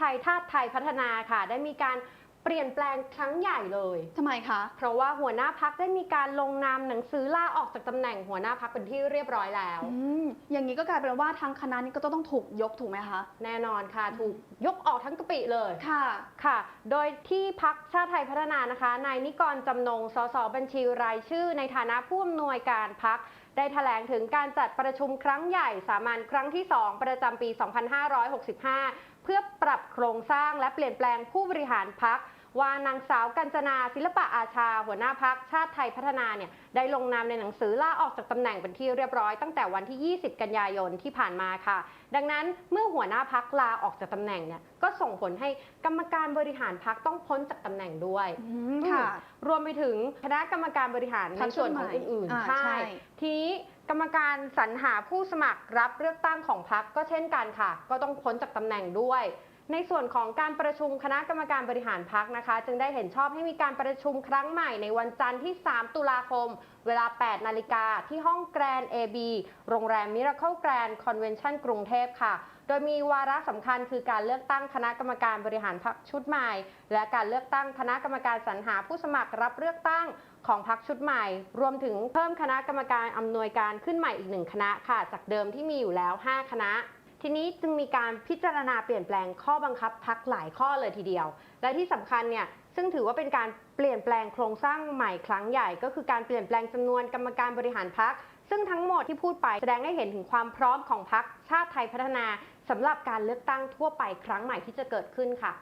ไทยชาติไทยพัฒนาค่ะ ได้มีการเปลี่ยนแปลงครั้งใหญ่เลย ทำไมคะ เพราะว่าหัวหน้าพักได้มีการลงนามหนังสือลาออกจากตำแหน่งหัวหน้าพักเป็นที่เรียบร้อยแล้ว อืม อย่างนี้ก็กลายเป็นว่าทางคณะนี้ก็ต้องถูกยกถูกไหมคะ แน่นอนค่ะ ถูกยกออกทั้งกะปิเลย ค่ะ ค่ะ โดยที่พักชาติไทยพัฒนานะคะ นายนิกรจำนง สสบัญชีรายชื่อ ในฐานะผู้อำนวยการพักได้แถลงถึงการจัดประชุมครั้งใหญ่สามัญครั้งที่ 2 ประจำปี 2565 เพื่อปรับโครงสร้างและเปลี่ยนแปลงผู้บริหารพัก ว่านางสาวกัญจนาศิลปะอาชา หัวหน้าพักชาติไทยพัฒนาเนี่ยได้ลงนามในหนังสือลาออกจากตำแหน่งเป็นที่เรียบร้อยตั้งแต่วันที่ 20 กันยายนที่ผ่านมาค่ะ ดังนั้นเมื่อหัวหน้าพักลาออกจากตำแหน่งเนี่ยก็ส่งผลให้กรรมการบริหารพักต้องพ้นจากตำแหน่งด้วยอืมค่ะ รวมไปถึงคณะกรรมการบริหารพรในรคส่วนของชุดใหม่อื่นอ่าๆใช่ใช่ทีนี้กรรมการสรรหาผู้สมัครรับเลือกตั้งของพรรคก็เช่นกันค่ะ ก็ต้องพ้นจากตำแหน่งด้วย ในส่วนของการประชุมคณะกรรมการบริหารพักนะคะ จึงได้เห็นชอบให้มีการประชุมครั้งใหม่ในวันจันทร์ที่ 3 ตุลาคม เวลา 8 นาฬิกาที่ห้องแกรน AB โรงแรมมิราเคิลแกรนคอนเวนชั่นกรุงเทพค่ะ โดยมีวาระสำคัญคือการเลือกตั้งคณะกรรมการบริหารพรรคชุดใหม่ และการเลือกตั้งคณะกรรมการสรรหาผู้สมัครรับเลือกตั้งของพรรคชุดใหม่ รวมถึงเพิ่มคณะกรรมการอำนวยการขึ้นใหม่อีกหนึ่งคณะค่ะ จากเดิมที่มีอยู่แล้ว 5 คณะ ทีนี้จึงมีการพิจารณาเปลี่ยนแปลงข้อบังคับพักหลายข้อเลยทีเดียว และที่สำคัญเนี่ยซึ่งถือว่าเป็นการเปลี่ยนแปลงโครงสร้างใหม่ครั้งใหญ่ ก็คือการเปลี่ยนแปลงจำนวนกรรมการบริหารพักซึ่งทั้งหมดที่พูดไปแสดงให้เห็นถึงความพร้อมของพักชาติไทยพัฒนาสำหรับการเลือกตั้งทั่วไปครั้งใหม่ที่จะเกิดขึ้นค่ะ